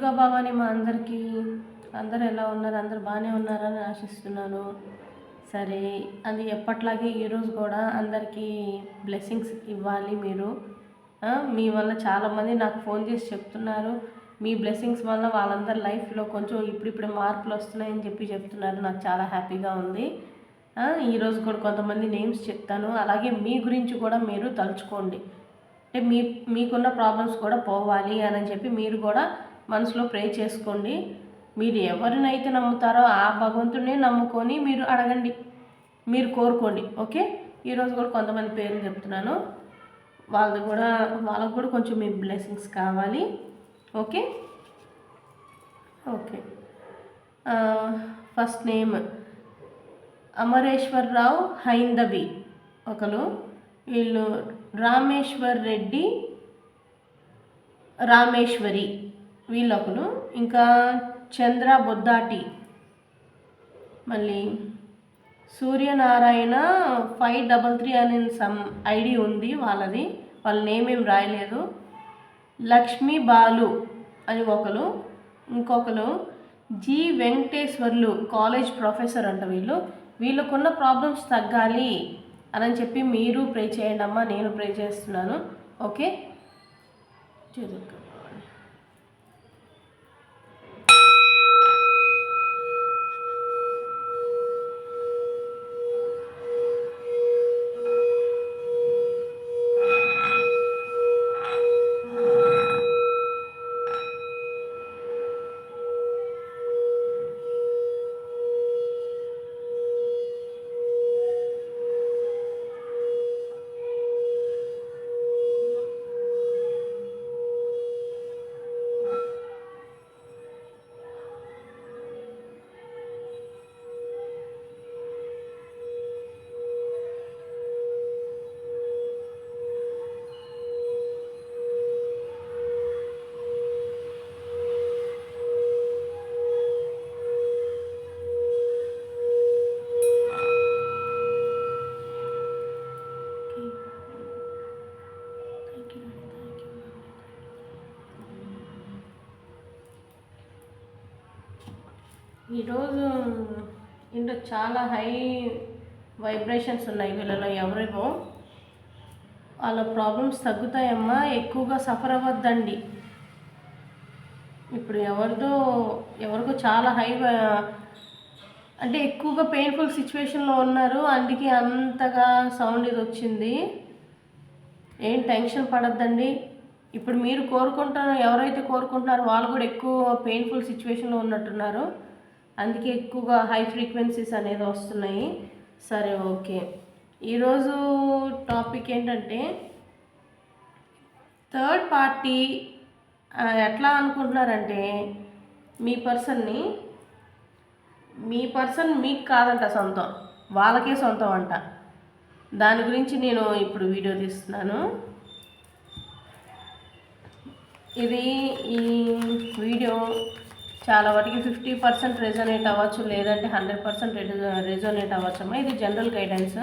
దుర్గా భవాని మా అందరికీ అందరు ఎలా ఉన్నారు? అందరు బాగానే ఉన్నారని ఆశిస్తున్నాను. సరే అది ఎప్పట్లాగే ఈరోజు కూడా అందరికీ బ్లెస్సింగ్స్ ఇవ్వాలి మీరు. మీ వల్ల చాలామంది నాకు ఫోన్ చేసి చెప్తున్నారు. మీ బ్లెస్సింగ్స్ వల్ల వాళ్ళందరి లైఫ్లో కొంచెం ఇప్పుడిప్పుడే మార్పులు వస్తున్నాయని చెప్పి చెప్తున్నారు. నాకు చాలా హ్యాపీగా ఉంది. ఈరోజు కూడా కొంతమంది నేమ్స్ చెప్తాను. అలాగే మీ గురించి కూడా మీరు తలుచుకోండి. అంటే మీ మీకున్న ప్రాబ్లమ్స్ కూడా పోవాలి అని చెప్పి మీరు కూడా మనసులో ప్రే చేసుకోండి. మీరు ఎవరినైతే నమ్ముతారో ఆ భగవంతుడినే నమ్ముకొని మీరు అడగండి. మీరు కోరుకోండి. ఓకే? ఈరోజు కూడా కొంతమంది పేర్లు చెప్తున్నాను. వాళ్ళది కూడా వాళ్ళకు కూడా కొంచెం మీ బ్లెస్సింగ్స్ కావాలి. Okay? Okay. First name Amareswararao Haindavi ఒకరు వీళ్ళు రామేశ్వర్ రెడ్డి రామేశ్వరి. వీళ్ళొకరు. ఇంకా చంద్ర బొద్దాటి. మళ్ళీ సూర్యనారాయణ ఫైవ్ డబల్ త్రీ అనే సమ్ ఐడి ఉంది వాళ్ళది. వాళ్ళ నేమ్ ఏం రాయలేదు. లక్ష్మీ బాలు అని ఒకరు. ఇంకొకరు జి వెంకటేశ్వర్లు కాలేజ్ ప్రొఫెసర్ అంట వీళ్ళు. వీళ్ళకున్న ప్రాబ్లమ్స్ తగ్గాలి అని చెప్పి మీరు ప్రే చేయండి అమ్మా నేను ప్రే చేస్తున్నాను. ఓకే? చదువుకో ఈరోజు ఇంట్లో చాలా హై వైబ్రేషన్స్ ఉన్నాయి వీళ్ళలో ఎవరికో. వాళ్ళ ప్రాబ్లమ్స్ తగ్గుతాయమ్మా ఎక్కువగా సఫర్ అవ్వద్దండి. ఇప్పుడు ఎవరిదో ఎవరికో చాలా హై అంటే ఎక్కువగా పెయిన్ఫుల్ సిచ్యువేషన్లో ఉన్నారు అందుకే అంతగా సౌండ్ ఇది వచ్చింది. ఏం టెన్షన్ పడద్దండి. ఇప్పుడు మీరు కోరుకుంటున్న ఎవరైతే కోరుకుంటున్నారో వాళ్ళు కూడా ఎక్కువ పెయిన్ఫుల్ సిచ్యువేషన్లో ఉన్నట్టున్నారు. అందుకే ఎక్కువగా హై ఫ్రీక్వెన్సీస్ అనేది వస్తున్నాయి. సరే ఓకే. ఈరోజు టాపిక్ ఏంటంటే థర్డ్ పార్టీ ఎట్లా అనుకుంటున్నారంటే మీ పర్సన్ని మీ పర్సన్ మీకు కాదంట సొంతం. వాళ్ళకే సొంతం అంట. దాని గురించి నేను ఇప్పుడు వీడియో తీస్తున్నాను. ఇది ఈ వీడియో చాలా వరకు ఫిఫ్టీ పర్సెంట్ రెజోనేట్ అవ్వచ్చు లేదంటే హండ్రెడ్ పర్సెంట్ రెజోనేట్ అవ్వచ్చమ్మా ఇది జనరల్ గైడెన్స్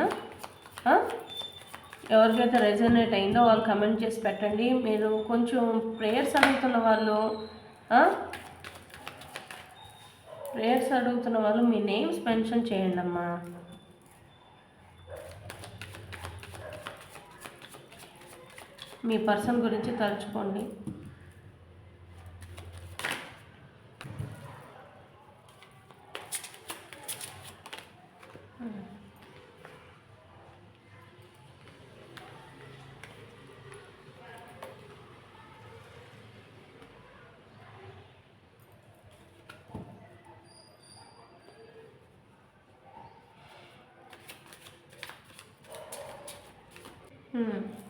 ఎవరికైతే రెజోనేట్ అయిందో వాళ్ళు కమెంట్ చేసి పెట్టండి. మీరు కొంచెం ప్రేయర్స్ అడుగుతున్న వాళ్ళు ప్రేయర్స్ అడుగుతున్న వాళ్ళు మీ నేమ్స్ మెన్షన్ చేయండి అమ్మా. మీ పర్సన్ గురించి తలుచుకోండి. 嗯。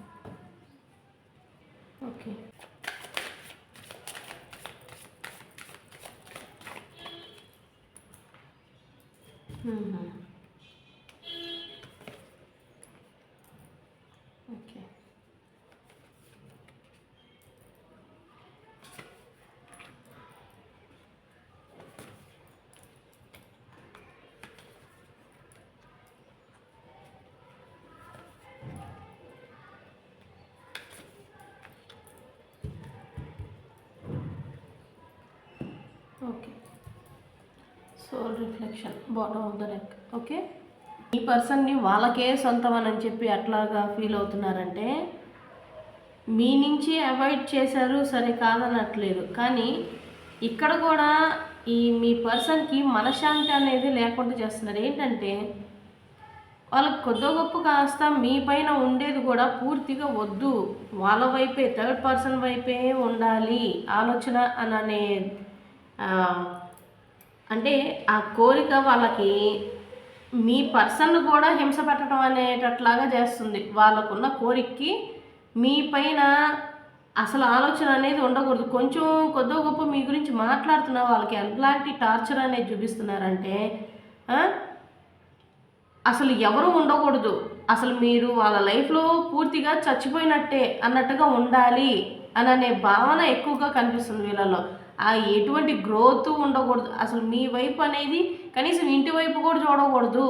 reflection bottom of the neck okay ఈ పర్సన్ని వాళ్ళకే సొంతం అని చెప్పి అట్లాగా ఫీల్ అవుతున్నారంటే మీ నుంచి అవాయిడ్ చేశారు సరే కాదనట్లేదు. కానీ ఇక్కడ కూడా ఈ మీ పర్సన్కి మనశ్శాంతి అనేది లేకుండా చేస్తున్నారు. ఏంటంటే వాళ్ళకి కొద్ది గొప్ప కాస్త మీ పైన ఉండేది కూడా పూర్తిగా వద్దు. వాళ్ళ వైపే థర్డ్ పర్సన్ వైపే ఉండాలి. ఆలోచన అని అనే అంటే ఆ కోరిక వాళ్ళకి మీ పర్సన్ కూడా హింస పెట్టడం అనేటట్లాగా చేస్తుంది. వాళ్ళకున్న కోరికకి మీ పైన అసలు ఆలోచన అనేది ఉండకూడదు. కొంచెం కొద్దో గొప్ప మీ గురించి మాట్లాడుతున్న వాళ్ళకి ఎలాంటి టార్చర్ అనేది చూపిస్తున్నారంటే అసలు ఎవరు ఉండకూడదు. అసలు మీరు వాళ్ళ లైఫ్లో పూర్తిగా చచ్చిపోయినట్టే అన్నట్టుగా ఉండాలి అని అనే భావన ఎక్కువగా కనిపిస్తుంది వీళ్ళలో ఎటువంటి గ్రోత్ ఉండకూడదు. అసలు మీ వైపు అనేది కనీసం ఇంటి వైపు కూడా చూడకూడదు.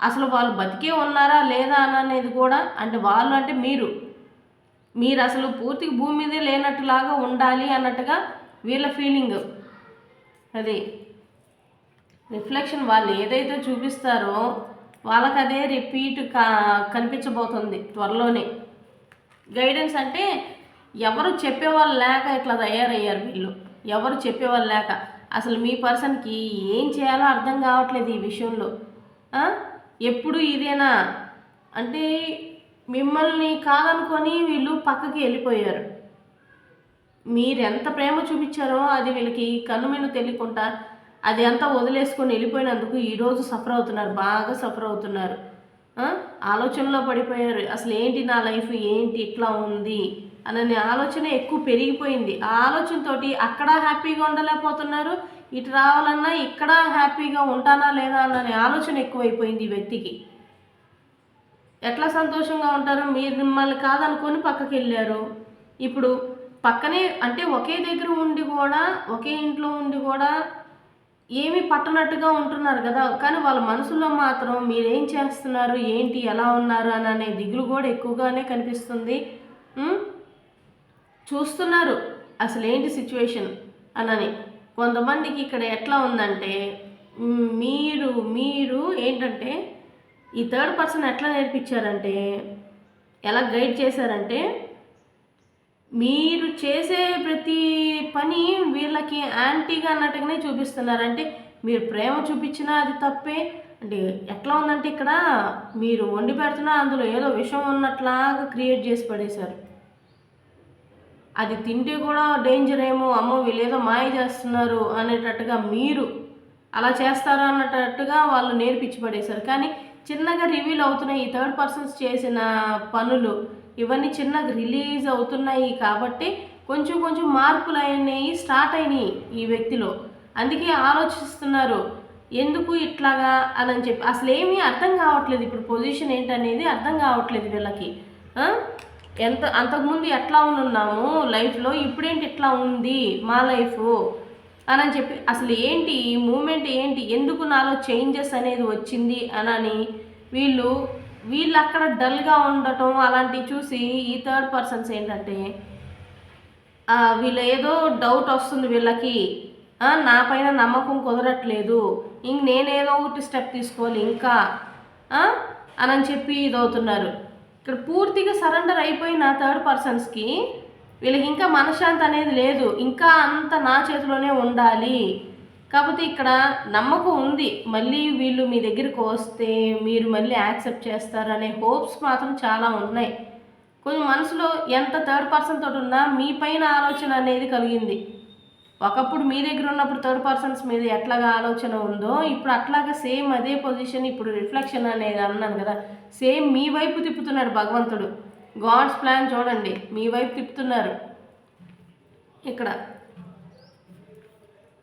అసలు వాళ్ళు బతికే ఉన్నారా లేదా అనేది కూడా అంటే వాళ్ళు అంటే మీరు. మీరు అసలు పూర్తిగా భూమి మీదే లేనట్టులాగా ఉండాలి అన్నట్టుగా వీళ్ళ ఫీలింగ్ అది. రిఫ్లెక్షన్ వాళ్ళు ఏదైతే చూపిస్తారో వాళ్ళకి అదే రిపీట్ కా కనిపించబోతుంది త్వరలోనే. గైడెన్స్ అంటే ఎవరు చెప్పేవాళ్ళు లేక ఇట్లా తయారయ్యారు వీళ్ళు. ఎవరు చెప్పేవాళ్ళు లేక అసలు మీ పర్సన్కి ఏం చేయాలో అర్థం కావట్లేదు ఈ విషయంలో. ఎప్పుడు ఇదేనా? అంటే మిమ్మల్ని కాదనుకొని వీళ్ళు పక్కకి వెళ్ళిపోయారు. మీరెంత ప్రేమ చూపించారో అది వీళ్ళకి కన్నుమిన్ను తెలియకుండా అది అంతా వదిలేసుకొని వెళ్ళిపోయినందుకు ఈరోజు సఫర్ అవుతున్నారు బాగా సఫర్ అవుతున్నారు. ఆలోచనలో పడిపోయారు. అసలు ఏంటి నా లైఫ్? ఏంటి? ఇట్లా ఉంది? అనే ఆలోచన ఎక్కువ పెరిగిపోయింది. ఆ ఆలోచనతోటి అక్కడ హ్యాపీగా ఉండలేకపోతున్నారు. ఇటు రావాలన్నా ఇక్కడ హ్యాపీగా ఉంటానా లేదా అనే ఆలోచన ఎక్కువైపోయింది ఈ వ్యక్తికి. ఎట్లా సంతోషంగా ఉంటారు? మీరు మిమ్మల్ని కాదనుకొని పక్కకి వెళ్ళారు. ఇప్పుడు పక్కనే అంటే ఒకే దగ్గర ఉండి కూడా ఒకే ఇంట్లో ఉండి కూడా ఏమీ పట్టనట్టుగా ఉంటున్నారు కదా. కానీ వాళ్ళ మనసులో మాత్రం మీరేం చేస్తున్నారు? ఏంటి? ఎలా ఉన్నారు? అని అనే దిగులు కూడా ఎక్కువగానే కనిపిస్తుంది. చూస్తున్నారు. అసలు ఏంటి సిచ్యువేషన్ అనని కొంతమందికి ఇక్కడ ఎట్లా ఉందంటే మీరు మీరు ఏంటంటే ఈ థర్డ్ పర్సన్ ఎట్లా నేర్పించారంటే ఎలా గైడ్ చేశారంటే మీరు చేసే ప్రతి పని వీళ్ళకి యాంటీగా అన్నట్టుగానే చూపిస్తున్నారు. అంటే మీరు ప్రేమ చూపించినా అది తప్పే. అంటే ఎట్లా ఉందంటే ఇక్కడ మీరు వండి పెడుతున్నా అందులో ఏదో విషం ఉన్నట్లాగా క్రియేట్ చేసి పడేశారు. అది తింటే కూడా డేంజర్ ఏమో అమ్మో వీళ్ళేదో మాయ చేస్తున్నారు అనేటట్టుగా మీరు అలా చేస్తారా అన్నట్టుగా వాళ్ళు నేర్పించి పడేశారు. కానీ చిన్నగా రివీల్ అవుతున్నాయి ఈ థర్డ్ పర్సన్స్ చేసిన పనులు. ఇవన్నీ చిన్నగా రిలీజ్ అవుతున్నాయి కాబట్టి కొంచెం కొంచెం మార్పులు అయినాయి స్టార్ట్ అయినాయి ఈ వ్యక్తిలో. అందుకే ఆలోచిస్తున్నారు ఎందుకు ఇట్లాగా అని చెప్పి. అసలు ఏమీ అర్థం కావట్లేదు ఇప్పుడు పొజిషన్ ఏంటనేది అర్థం కావట్లేదు వీళ్ళకి. ఎంత అంతకుముందు ఎట్లా ఉన్నాము లైఫ్లో ఇప్పుడేంటి ఇట్లా ఉంది? మా లైఫ్? అని అని చెప్పి అసలు ఏంటి ఈ మూమెంట్ ఏంటి? ఎందుకు నాలో చేంజెస్ అనేది వచ్చింది? అని వీళ్ళు వీళ్ళు అక్కడ డల్గా ఉండటం అలాంటివి చూసి ఈ థర్డ్ పర్సన్స్ ఏంటంటే వీళ్ళు ఏదో డౌట్ వస్తుంది వీళ్ళకి. నా పైన నమ్మకం కుదరట్లేదు. ఇంక నేనేదో ఒకటి స్టెప్ తీసుకోవాలి ఇంకా. అని అని చెప్పి ఇదవుతున్నారు. ఇక్కడ పూర్తిగా సరెండర్ అయిపోయిన థర్డ్ పర్సన్స్కి వీళ్ళకి ఇంకా మనశ్శాంతి అనేది లేదు. ఇంకా అంత నా చేతిలోనే ఉండాలి. కాకపోతే ఇక్కడ నమ్మకం ఉంది. మళ్ళీ వీళ్ళు మీ దగ్గరికి వస్తే మీరు మళ్ళీ యాక్సెప్ట్ చేస్తారనే హోప్స్ మాత్రం చాలా ఉన్నాయి. కొంచెం మనసులో ఎంత థర్డ్ పర్సన్ తోటి ఉన్నా మీ పైన ఆలోచన అనేది కలిగింది. ఒకప్పుడు మీ దగ్గర ఉన్నప్పుడు థర్డ్ పర్సన్స్ మీద ఎట్లాగా ఆలోచన ఉందో ఇప్పుడు అట్లాగా సేమ్ అదే పొజిషన్ ఇప్పుడు రిఫ్లెక్షన్ అనేది అన్నాను కదా. సేమ్ మీ వైపు తిప్పుతున్నాడు భగవంతుడు. గాడ్స్ ప్లాన్ చూడండి మీ వైపు తిప్పుతున్నారు. ఇక్కడ.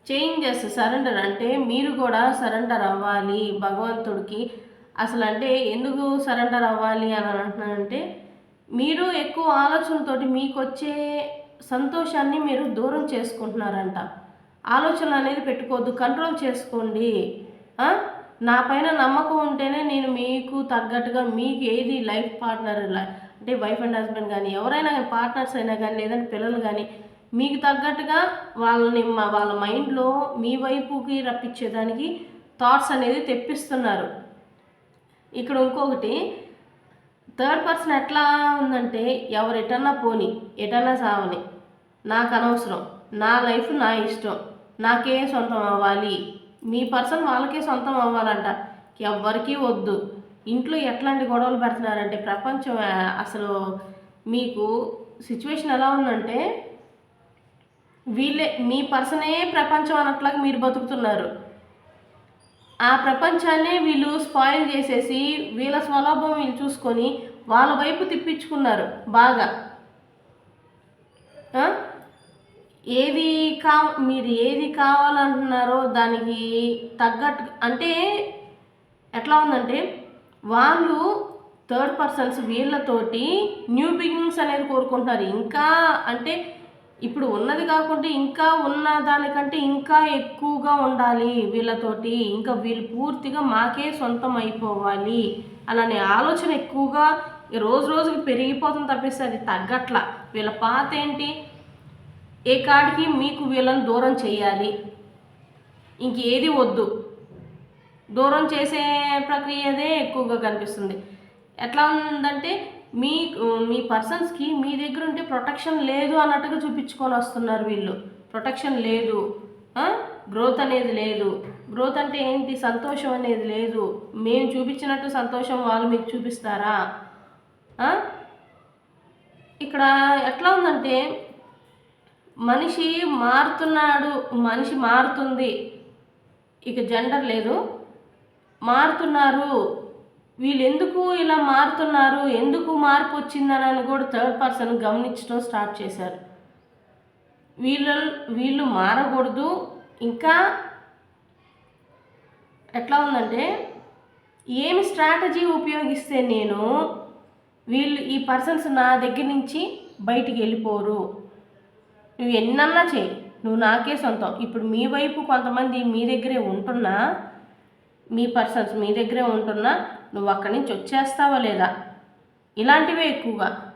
చేంజెస్ సరెండర్ అంటే మీరు కూడా సరెండర్ అవ్వాలి భగవంతుడికి. అసలు అంటే ఎందుకు సరెండర్ అవ్వాలి అని అంటున్నానంటే మీరు ఎక్కువ ఆలోచనతోటి మీకు వచ్చే సంతోషాన్ని మీరు దూరం చేసుకుంటున్నారంట. ఆలోచనలు అనేది పెట్టుకోవద్దు కంట్రోల్ చేసుకోండి. నా పైన నమ్మకం ఉంటేనే నేను మీకు తగ్గట్టుగా మీకు ఏది లైఫ్ పార్ట్నర్ అంటే వైఫ్ అండ్ హస్బెండ్ కానీ ఎవరైనా కానీ పార్ట్నర్స్ అయినా కానీ లేదంటే పిల్లలు కానీ మీకు తగ్గట్టుగా వాళ్ళని మా వాళ్ళ మైండ్లో మీ వైపుకి రప్పించేదానికి థాట్స్ అనేది తెప్పిస్తున్నారు. ఇక్కడ ఇంకొకటి థర్డ్ పర్సన్ ఎట్లా ఉందంటే ఎవరు ఎటన్నా పోని ఎటన్నా సావని నాకు అనవసరం. నా లైఫ్ నా ఇష్టం. నాకే సొంతం అవ్వాలి. మీ పర్సన్ వాళ్ళకే సొంతం అవ్వాలంట. ఎవ్వరికీ వద్దు. ఇంట్లో ఎట్లాంటి గొడవలు పెడుతున్నారంటే ప్రపంచం అసలు మీకు సిచ్యువేషన్ ఎలా ఉందంటే వీళ్ళే మీ పర్సనే ప్రపంచం అన్నట్లాగా మీరు బతుకుతున్నారు. ఆ ప్రపంచాన్నే వీళ్ళు స్పాయిల్ చేసేసి వీళ్ళ స్వలాభం వీళ్ళు చూసుకొని వాళ్ళ వైపు తిప్పించుకున్నారు బాగా. ఏది కా మీరు ఏది కావాలంటున్నారో దానికి తగ్గట్టు అంటే ఎట్లా ఉందంటే వాళ్ళు థర్డ్ పర్సన్స్ వీళ్ళతోటి న్యూ బిగినింగ్స్ అనేది కోరుకుంటున్నారు. ఇంకా అంటే ఇప్పుడు ఉన్నది కాకుండా ఇంకా ఉన్న దానికంటే ఇంకా ఎక్కువగా ఉండాలి వీళ్ళతోటి. ఇంకా వీళ్ళు పూర్తిగా మాకే సొంతం అయిపోవాలి అలానే ఆలోచన ఎక్కువగా రోజు రోజుకి పెరిగిపోతుంది తప్పిస్తే అది తగ్గట్ల. వీళ్ళ పాత ఏంటి? ఏ కాడికి మీకు వీళ్ళని దూరం చేయాలి. ఇంకేది వద్దు. దూరం చేసే ప్రక్రియదే ఎక్కువగా కనిపిస్తుంది. ఎట్లా ఉందంటే మీ మీ పర్సన్స్కి మీ దగ్గర ఉంటే ప్రొటెక్షన్ లేదు అన్నట్టుగా చూపించుకొని వస్తున్నారు వీళ్ళు. ప్రొటెక్షన్ లేదు. గ్రోత్ అనేది లేదు. గ్రోత్ అంటే ఏంటి? సంతోషం అనేది లేదు. మేము చూపించినట్టు సంతోషం వాళ్ళు మీకు చూపిస్తారా? ఇక్కడ ఎట్లా ఉందంటే మనిషి మారుతున్నాడు మనిషి మారుతుంది. ఇక జెండర్ లేదు. మారుతున్నారు. వీళ్ళు ఎందుకు ఇలా మారుతున్నారు? ఎందుకు మార్పు వచ్చిందని కూడా థర్డ్ పర్సన్ గమనించడం స్టార్ట్ చేశారు. వీళ్ళు వీళ్ళు మారకూడదు. ఇంకా ఎట్లా ఉందంటే ఏమి స్ట్రాటజీ ఉపయోగిస్తే నేను వీళ్ళు ఈ పర్సన్స్ నా దగ్గర నుంచి బయటికి వెళ్ళిపోరు. నువ్వు ఎన్నన్నా చేయి. నువ్వు నాకే సొంతం. ఇప్పుడు మీ వైపు కొంతమంది మీ దగ్గరే ఉంటున్నా మీ పర్సన్స్ మీ దగ్గరే ఉంటున్నా నువ్వు అక్కడి నుంచి వచ్చేస్తావా లేదా? ఇలాంటివే ఎక్కువగా.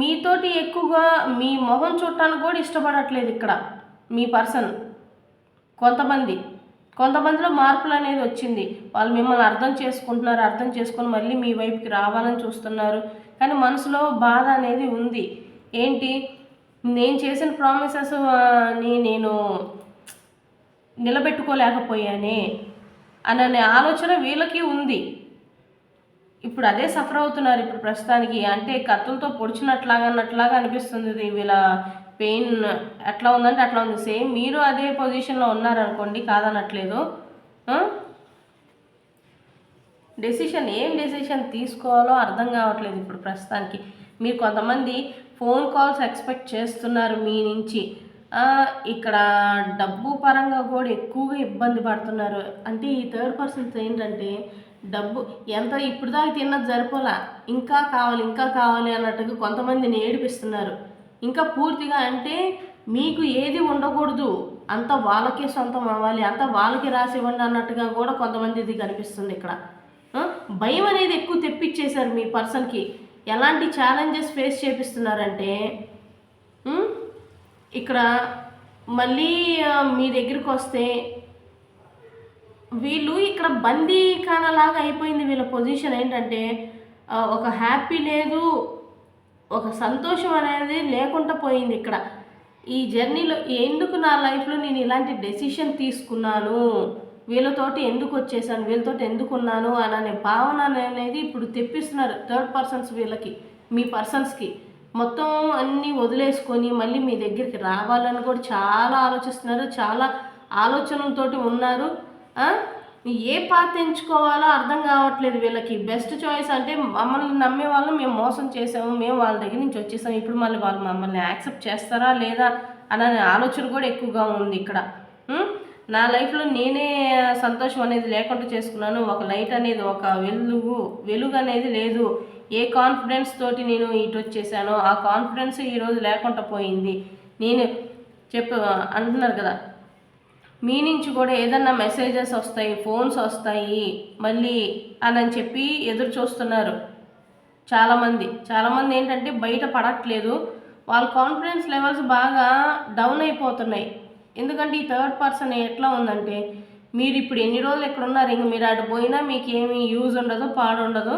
మీతోటి ఎక్కువగా మీ మొహం చూడటానికి కూడా ఇష్టపడట్లేదు ఇక్కడ మీ పర్సన్. కొంతమంది. కొంతమందిలో మార్పులు అనేది వచ్చింది. వాళ్ళు మిమ్మల్ని అర్థం చేసుకుంటున్నారు అర్థం చేసుకొని మళ్ళీ మీ వైపుకి రావాలని చూస్తున్నారు. కానీ మనసులో బాధ అనేది ఉంది. ఏంటి? నేను చేసిన ప్రామిసెస్ని నేను నిలబెట్టుకోలేకపోయానే. అనే ఆలోచన వీళ్ళకి ఉంది. ఇప్పుడు అదే సఫర్ అవుతున్నారు. ఇప్పుడు ప్రస్తుతానికి అంటే కత్తులతో పొడిచినట్లాగా అన్నట్లాగా అనిపిస్తుంది. ఇది వీళ్ళ పెయిన్ ఎట్లా ఉందంటే అట్లా ఉంది. సేమ్ మీరు అదే పొజిషన్లో ఉన్నారనుకోండి కాదనట్లేదు. డెసిషన్ ఏం డెసిషన్ తీసుకోవాలో అర్థం కావట్లేదు ఇప్పుడు ప్రస్తుతానికి. మీరు కొంతమంది ఫోన్ కాల్స్ ఎక్స్పెక్ట్ చేస్తున్నారు మీ నుంచి. ఇక్కడ డబ్బు పరంగా కూడా ఎక్కువగా ఇబ్బంది పడుతున్నారు. అంటే ఈ థర్డ్ పర్సన్స్ ఏంటంటే డబ్బు ఎంత ఇప్పుడు దాకా తిన్నది సరిపోలా. ఇంకా కావాలి ఇంకా కావాలి అన్నట్టుగా కొంతమందిని ఏడిపిస్తున్నారు. ఇంకా పూర్తిగా అంటే మీకు ఏది ఉండకూడదు. అంత వాళ్ళకే సొంతం అవ్వాలి అంత వాళ్ళకి రాసి ఇవ్వండి అన్నట్టుగా కూడా కొంతమందిది కనిపిస్తుంది ఇక్కడ. భయం అనేది ఎక్కువ తెప్పించేశారు మీ పర్సన్కి ఎలాంటి ఛాలెంజెస్ ఫేస్ చేపిస్తున్నారంటే ఇక్కడ మళ్ళీ మీ దగ్గరికి వస్తే వీళ్ళు ఇక్కడ బందీఖానలాగా అయిపోయింది వీళ్ళ పొజిషన్ ఏంటంటే ఒక హ్యాపీ లేదు ఒక సంతోషం అనేది లేకుండా పోయింది ఇక్కడ. ఈ జర్నీలో ఎందుకు నా లైఫ్లో నేను ఇలాంటి డెసిషన్ తీసుకున్నాను? వీళ్ళతోటి ఎందుకు వచ్చేసాను? వీళ్ళతోటి ఎందుకు ఉన్నాను? అని అనే భావన అనేది ఇప్పుడు తెప్పిస్తున్నారు థర్డ్ పర్సన్స్ వీళ్ళకి మీ పర్సన్స్కి. మొత్తం అన్నీ వదిలేసుకొని మళ్ళీ మీ దగ్గరికి రావాలని కూడా చాలా ఆలోచిస్తున్నారు. చాలా ఆలోచనలతోటి ఉన్నారు. ఏ పాత ఎంచుకోవాలో అర్థం కావట్లేదు వీళ్ళకి. బెస్ట్ చాయిస్ అంటే మమ్మల్ని నమ్మే వాళ్ళు మేము మోసం చేసాము మేము వాళ్ళ దగ్గర నుంచి వచ్చేసాము ఇప్పుడు మళ్ళీ వాళ్ళు మమ్మల్ని యాక్సెప్ట్ చేస్తారా లేదా అనే ఆలోచన కూడా ఎక్కువగా ఉంది ఇక్కడ. నా లైఫ్లో నేనే సంతోషం అనేది లేకుండా చేసుకున్నాను. ఒక లైట్ అనేది ఒక వెలుగు వెలుగు అనేది లేదు. ఏ కాన్ఫిడెన్స్ తోటి నేను ఇటు వచ్చేసానో ఆ కాన్ఫిడెన్స్ ఈరోజు లేకుండా పోయింది. నేను చెప్పు అంటున్నారు కదా. మీ నుంచి కూడా ఏదన్నా మెసేజెస్ వస్తాయి ఫోన్స్ వస్తాయి మళ్ళీ అని అని చెప్పి ఎదురు చూస్తున్నారు చాలామంది. చాలామంది ఏంటంటే బయట పడట్లేదు. వాళ్ళ కాన్ఫిడెన్స్ లెవెల్స్ బాగా డౌన్ అయిపోతున్నాయి. ఎందుకంటే ఈ థర్డ్ పర్సన్ ఎట్లా ఉందంటే మీరు ఇప్పుడు ఎన్ని రోజులు ఎక్కడ ఉన్నారు ఇంక మీరు అటు పోయినా మీకు ఏమి యూజ్ ఉండదు పాడు ఉండదు.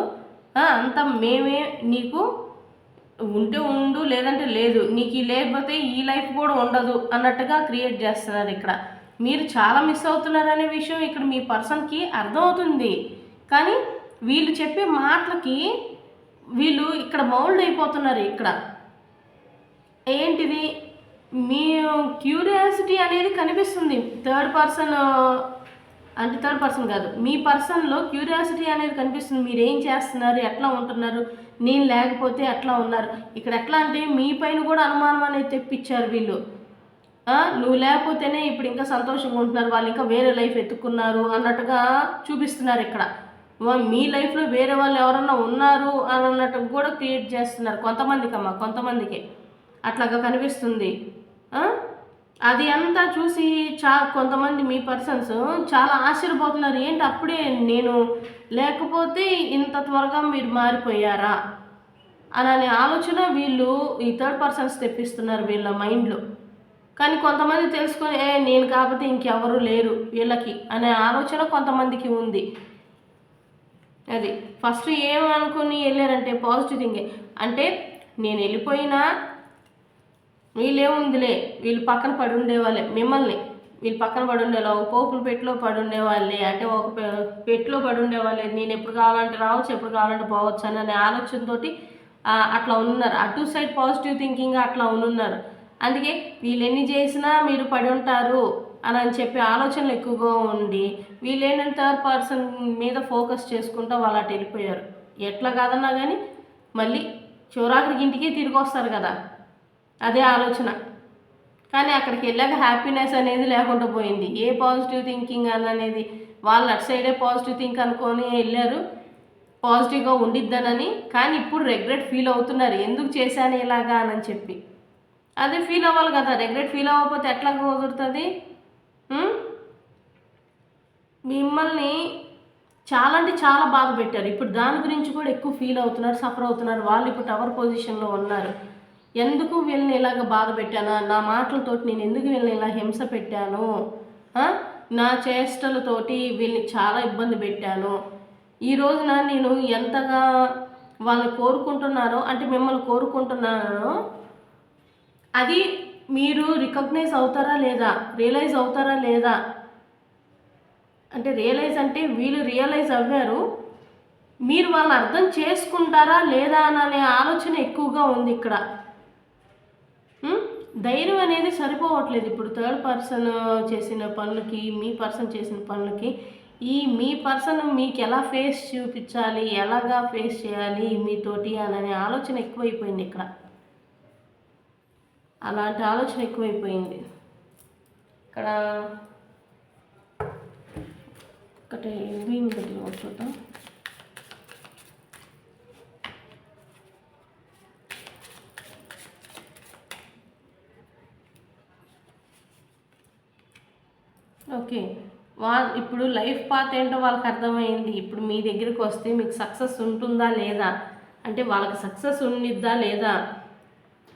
అంతా మేమే నీకు ఉంటే ఉండు లేదంటే లేదు. నీకు లేకపోతే ఈ లైఫ్ కూడా ఉండదు అన్నట్టుగా క్రియేట్ చేస్తున్నారు ఇక్కడ. మీరు చాలా మిస్ అవుతున్నారనే విషయం ఇక్కడ మీ పర్సన్కి అర్థమవుతుంది. కానీ వీళ్ళు చెప్పే మాటలకి వీళ్ళు ఇక్కడ మౌల్డ్ అయిపోతున్నారు ఇక్కడ. ఏంటిది? మీ క్యూరియాసిటీ అనేది కనిపిస్తుంది. థర్డ్ పర్సన్ అంటే థర్డ్ పర్సన్ కాదు. మీ పర్సన్లో క్యూరియాసిటీ అనేది కనిపిస్తుంది. మీరు ఏం చేస్తున్నారు? ఎట్లా ఉంటున్నారు? నేను లేకపోతే ఎట్లా ఉన్నారు? ఇక్కడ ఎట్లా అంటే మీ పైన కూడా అనుమానం అనేది తెప్పించారు వీళ్ళు. నువ్వు లేకపోతేనే ఇప్పుడు ఇంకా సంతోషంగా ఉంటున్నారు. వాళ్ళు ఇంకా వేరే లైఫ్ ఎత్తుకున్నారు అన్నట్టుగా చూపిస్తున్నారు ఇక్కడ. వా- మీ లైఫ్లో వేరే వాళ్ళు ఎవరన్నా ఉన్నారు అని అన్నట్టు కూడా క్రియేట్ చేస్తున్నారు. కొంతమందికి అమ్మ కొంతమందికి. అట్లాగా కనిపిస్తుంది. అది అంతా చూసి చా కొంతమంది మీ పర్సన్స్ చాలా ఆశ్చర్యపోతున్నారు. ఏంటి అప్పుడే నేను లేకపోతే ఇంత త్వరగా మీరు మారిపోయారా? అని ఆలోచన వీళ్ళు ఈ థర్డ్ పర్సన్స్ తెప్పిస్తున్నారు వీళ్ళ మైండ్లో కానీ కొంతమంది తెలుసుకొని ఏ నేను కాకపోతే ఇంకెవరు లేరు వీళ్ళకి అనే ఆలోచన కొంతమందికి ఉంది. అది. ఫస్ట్ ఏమనుకుని వెళ్ళారంటే పాజిటివ్ థింగే అంటే నేను వెళ్ళిపోయినా వీళ్ళేముందిలే? వీళ్ళు పక్కన పడి ఉండేవాళ్ళే మిమ్మల్ని. వీళ్ళు పక్కన పడి ఉండేవాళ్ళు ఒక పోపుల పెట్టులో పడి ఉండేవాళ్ళే అంటే ఒక పె- పడి ఉండేవాళ్ళే నేను ఎప్పుడు కావాలంటే రావచ్చు ఎప్పుడు కావాలంటే పోవచ్చు అనే ఆలోచనతో అట్లా ఉన్నారు. అటు సైడ్ పాజిటివ్ థింకింగ్ అట్లా ఉన్నారు అందుకే వీళ్ళు ఎన్ని చేసినా మీరు పడి ఉంటారు అని అని చెప్పి ఆలోచనలు ఎక్కువగా ఉండి వీళ్ళు ఏంటంటే థర్డ్ పర్సన్ మీద ఫోకస్ చేసుకుంటూ వాళ్ళు అటు వెళ్ళిపోయారు. ఎట్లా కాదన్నా కానీ మళ్ళీ చివరాఖరికి ఇంటికే తిరిగి వస్తారు కదా. అదే ఆలోచన. కానీ అక్కడికి వెళ్ళాక హ్యాపీనెస్ అనేది లేకుండా పోయింది. ఏ పాజిటివ్ థింకింగ్ అని అనేది వాళ్ళు అటు సైడే పాజిటివ్ థింక్ అనుకొని వెళ్ళారు. పాజిటివ్గా ఉండిద్దనని కానీ ఇప్పుడు రెగ్రెట్ ఫీల్ అవుతున్నారు. ఎందుకు చేశాను ఇలాగా అని చెప్పి. అదే ఫీల్ అవ్వాలి కదా. రెగ్రెట్ ఫీల్ అవ్వకపోతే ఎట్లా కుదురుతుంది? మిమ్మల్ని చాలా అంటే చాలా బాధ పెట్టారు. ఇప్పుడు దాని గురించి కూడా ఎక్కువ ఫీల్ అవుతున్నారు సఫర్ అవుతున్నారు. వాళ్ళు ఇప్పుడు టవర్ పొజిషన్లో ఉన్నారు. ఎందుకు వీళ్ళని ఇలాగ బాధ పెట్టానా? నా మాటలతోటి నేను ఎందుకు వీళ్ళని ఇలా హింస పెట్టాను? నా చేష్టలతోటి వీళ్ళని చాలా ఇబ్బంది పెట్టాను. ఈ రోజున నేను ఎంతగా వాళ్ళని కోరుకుంటున్నారో అంటే మిమ్మల్ని కోరుకుంటున్నానో అది మీరు రికగ్నైజ్ అవుతారా లేదా? రియలైజ్ అవుతారా లేదా? అంటే రియలైజ్ అంటే వీళ్ళు రియలైజ్ అవ్వారు. మీరు వాళ్ళని అర్థం చేసుకుంటారా లేదా? అనే ఆలోచన ఎక్కువగా ఉంది ఇక్కడ. ధైర్యం అనేది సరిపోవట్లేదు. ఇప్పుడు థర్డ్ పర్సన్ చేసిన పనులకి మీ పర్సన్ చేసిన పనులకి ఈ మీ పర్సన్ మీకు ఎలా ఫేస్ చూపించాలి ఎలాగా ఫేస్ చేయాలి మీతోటి అనే ఆలోచన ఎక్కువైపోయింది ఇక్కడ. అలాంటి ఆలోచన ఎక్కువైపోయింది. ఇక్కడ ఒకటి ఇది చూద్దాం. ఓకే. వా ఇప్పుడు లైఫ్ పాత్ ఏంటో వాళ్ళకి అర్థమైంది. ఇప్పుడు మీ దగ్గరికి వస్తే మీకు సక్సెస్ ఉంటుందా లేదా? అంటే వాళ్ళకి సక్సెస్ ఉండిద్దా లేదా?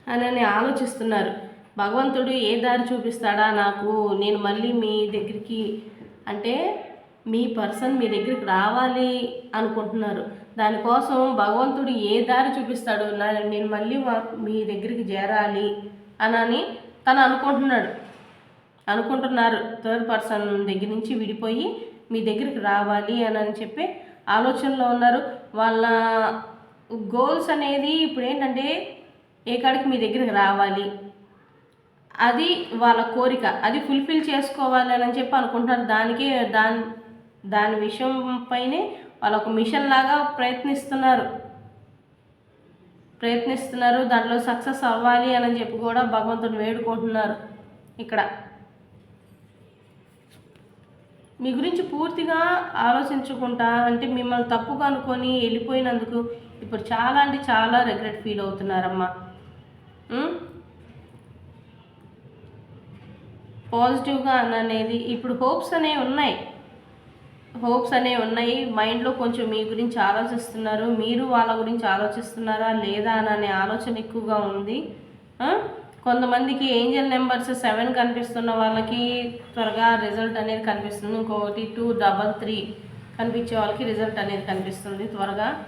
అని ఆలోచిస్తున్నారు. భగవంతుడు ఏ దారి చూపిస్తాడా నాకు? నేను మళ్ళీ మీ దగ్గరికి అంటే మీ పర్సన్ మీ దగ్గరికి రావాలి అనుకుంటున్నారు. దానికోసం భగవంతుడు ఏ దారి చూపిస్తాడు నేను మళ్ళీ మీ దగ్గరికి చేరాలి అని తను అనుకుంటున్నాడు. అనుకుంటున్నారు. థర్డ్ పర్సన్ దగ్గర నుంచి విడిపోయి మీ దగ్గరికి రావాలి అని అని చెప్పి ఆలోచనలో ఉన్నారు. వాళ్ళ గోల్స్ అనేది ఇప్పుడు ఏంటంటే ఏ కాడికి మీ దగ్గరికి రావాలి. అది వాళ్ళ కోరిక. అది ఫుల్ఫిల్ చేసుకోవాలి అని చెప్పి అనుకుంటున్నారు. దానికి దాని దాని విషయం పైనే వాళ్ళు ఒక మిషన్ లాగా ప్రయత్నిస్తున్నారు. ప్రయత్నిస్తున్నారు. దాంట్లో సక్సెస్ అవ్వాలి అని చెప్పి కూడా భగవంతుని వేడుకుంటున్నారు. ఇక్కడ మీ గురించి పూర్తిగా ఆలోచించుకుంటా అంటే మిమ్మల్ని తప్పుగా అనుకొని వెళ్ళిపోయినందుకు ఇప్పుడు చాలా అంటే చాలా రిగ్రెట్ ఫీల్ అవుతున్నారమ్మా. పాజిటివ్గా అనేది ఇప్పుడు హోప్స్ అనేవి ఉన్నాయి. హోప్స్ అనేవి ఉన్నాయి. మైండ్లో కొంచెం మీ గురించి ఆలోచిస్తున్నారు. మీరు వాళ్ళ గురించి ఆలోచిస్తున్నారా లేదా అని అనే ఆలోచన ఎక్కువగా ఉంది. కొంతమందికి ఏంజల్ నెంబర్స్ సెవెన్ కనిపిస్తున్న వాళ్ళకి త్వరగా రిజల్ట్ అనేది కనిపిస్తుంది. ఇంకొకటి టూ డబల్ త్రీ కనిపించే వాళ్ళకి రిజల్ట్ అనేది కనిపిస్తుంది త్వరగా.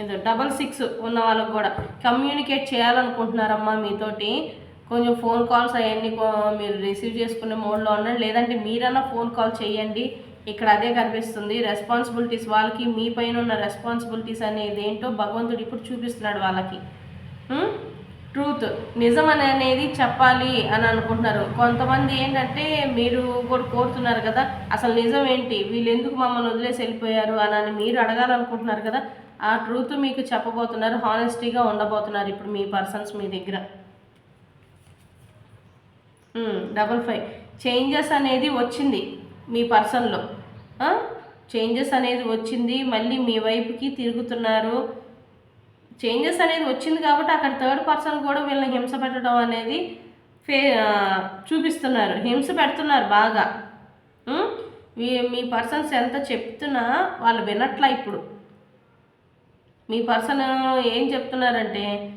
ఏదో డబల్ సిక్స్ ఉన్న వాళ్ళకి కూడా కమ్యూనికేట్ చేయాలనుకుంటున్నారమ్మా మీతోటి. కొంచెం ఫోన్ కాల్స్ అవన్నీ కో- మీరు రిసీవ్ చేసుకునే మోడ్లో ఉండండి. లేదంటే మీరన్నా ఫోన్ కాల్ చేయండి. ఇక్కడ అదే కనిపిస్తుంది. రెస్పాన్సిబిలిటీస్ వాళ్ళకి మీ పైన ఉన్న రెస్పాన్సిబిలిటీస్ అనేది ఏంటో భగవంతుడు ఇప్పుడు చూపిస్తున్నాడు వాళ్ళకి. ట్రూత్ నిజం అని అనేది చెప్పాలి అని అనుకుంటున్నారు. కొంతమంది ఏంటంటే మీరు కూడా కోరుతున్నారు కదా అసలు నిజం ఏంటి? వీళ్ళు ఎందుకు మమ్మల్ని వదిలేసి వెళ్ళిపోయారు అని అని మీరు అడగాలనుకుంటున్నారు కదా ఆ ట్రూత్ మీకు చెప్పబోతున్నారు హానెస్టీగా ఉండబోతున్నారు ఇప్పుడు మీ పర్సన్స్ మీ దగ్గర. డబల్ ఫైవ్ చేంజెస్ అనేది వచ్చింది మీ పర్సన్లో చేంజెస్ అనేది వచ్చింది మళ్ళీ మీ వైపుకి తిరుగుతున్నారు. చేంజెస్ అనేది వచ్చింది కాబట్టి అక్కడ థర్డ్ పర్సన్ కూడా వీళ్ళని హింస పెట్టడం అనేది ఫే చూపిస్తున్నారు. హింస పెడుతున్నారు బాగా. మీ- మీ పర్సన్స్ ఎంత చెప్తున్నా వాళ్ళు వినట్లా ఇప్పుడు. మీ పర్సన్ ఏం చెప్తున్నారంటే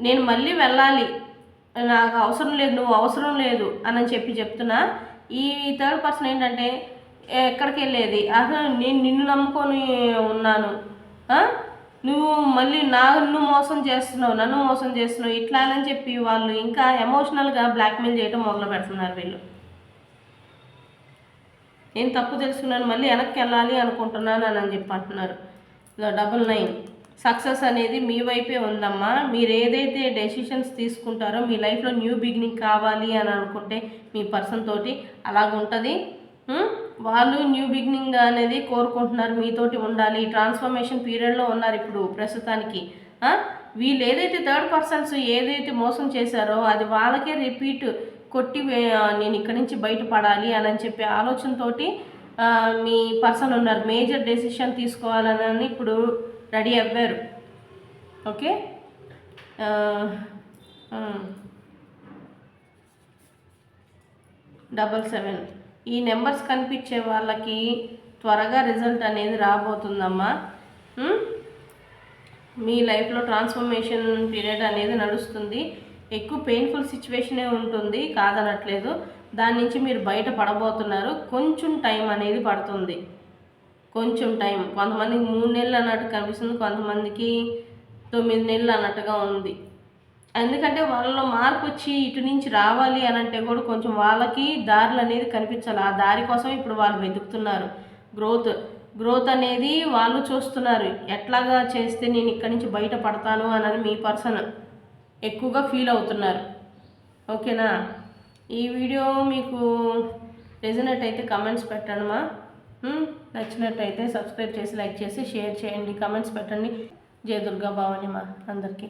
నేను మళ్ళీ వెళ్ళాలి. నాకు అవసరం లేదు నువ్వు అవసరం లేదు అని చెప్పి చెప్తున్నా. ఈ థర్డ్ పర్సన్ ఏంటంటే ఎక్కడికి వెళ్ళేది? అసలు నేను నిన్ను నమ్ముకొని ఉన్నాను. నువ్వు మళ్ళీ నన్ను మోసం చేస్తున్నావు నన్ను మోసం చేస్తున్నావు ఇట్లా అని చెప్పి వాళ్ళు ఇంకా ఎమోషనల్గా బ్లాక్మెయిల్ చేయడం మొదలు పెడుతున్నారు వీళ్ళు. నేను తప్పు తెలుసుకున్నాను మళ్ళీ వెనక్కి వెళ్ళాలి అనుకుంటున్నాను అని అని చెప్పి అంటున్నారు. డబల్ నైన్ సక్సెస్ అనేది మీ వైపే ఉందమ్మా. మీరు ఏదైతే డెసిషన్స్ తీసుకుంటారో మీ లైఫ్లో న్యూ బిగినింగ్ కావాలి అని అనుకుంటే మీ పర్సన్ తోటి అలాగుంటుంది. ఉంటుంది వాళ్ళు న్యూ బిగినింగ్ అనేది కోరుకుంటున్నారు. మీతోటి ఉండాలి. ట్రాన్స్ఫర్మేషన్ పీరియడ్లో ఉన్నారు ఇప్పుడు ప్రస్తుతానికి. వీళ్ళు ఏదైతే థర్డ్ పర్సన్స్ ఏదైతే మోసం చేశారో అది వాళ్ళకే రిపీట్ కొట్టి నేను ఇక్కడి నుంచి బయటపడాలి అని అని చెప్పే ఆలోచనతోటి మీ పర్సన్ ఉన్నారు. మేజర్ డెసిషన్ తీసుకోవాలని ఇప్పుడు రెడీ అవ్వారు. ఓకే? Double seven. ఈ నెంబర్స్ కనిపించే వాళ్ళకి త్వరగా రిజల్ట్ అనేది రాబోతుందమ్మా. మీ లైఫ్లో ట్రాన్స్ఫర్మేషన్ పీరియడ్ అనేది నడుస్తుంది. ఎక్కువ పెయిన్ఫుల్ సిచ్యువేషనే ఉంటుంది కాదనట్లేదు. దాని నుంచి మీరు బయట పడబోతున్నారు కొంచెం టైం అనేది పడుతుంది. కొంచెం టైం కొంతమందికి మూడు నెలలు అన్నట్టు కనిపిస్తుంది. కొంతమందికి తొమ్మిది నెలలు అన్నట్టుగా ఉంది. ఎందుకంటే వాళ్ళలో మార్పు వచ్చి ఇటు నుంచి రావాలి అని అంటే కూడా కొంచెం వాళ్ళకి దారులు అనేది కనిపించాలి. ఆ దారి కోసం ఇప్పుడు వాళ్ళు వెతుకుతున్నారు. గ్రోత్ గ్రోత్ అనేది వాళ్ళు చూస్తున్నారు. ఎట్లాగా చేస్తే నేను ఇక్కడి నుంచి బయట పడతాను అని మీ పర్సన్ ఎక్కువగా ఫీల్ అవుతున్నారు. ఓకేనా? ఈ వీడియో మీకు రెజినెట్ అయితే కమెంట్స్ పెట్టండిమా నచ్చినట్టయితే సబ్స్క్రైబ్ చేసి లైక్ చేసి షేర్ చేయండి. కమెంట్స్ పెట్టండి. జయ దుర్గా మా అందరికీ.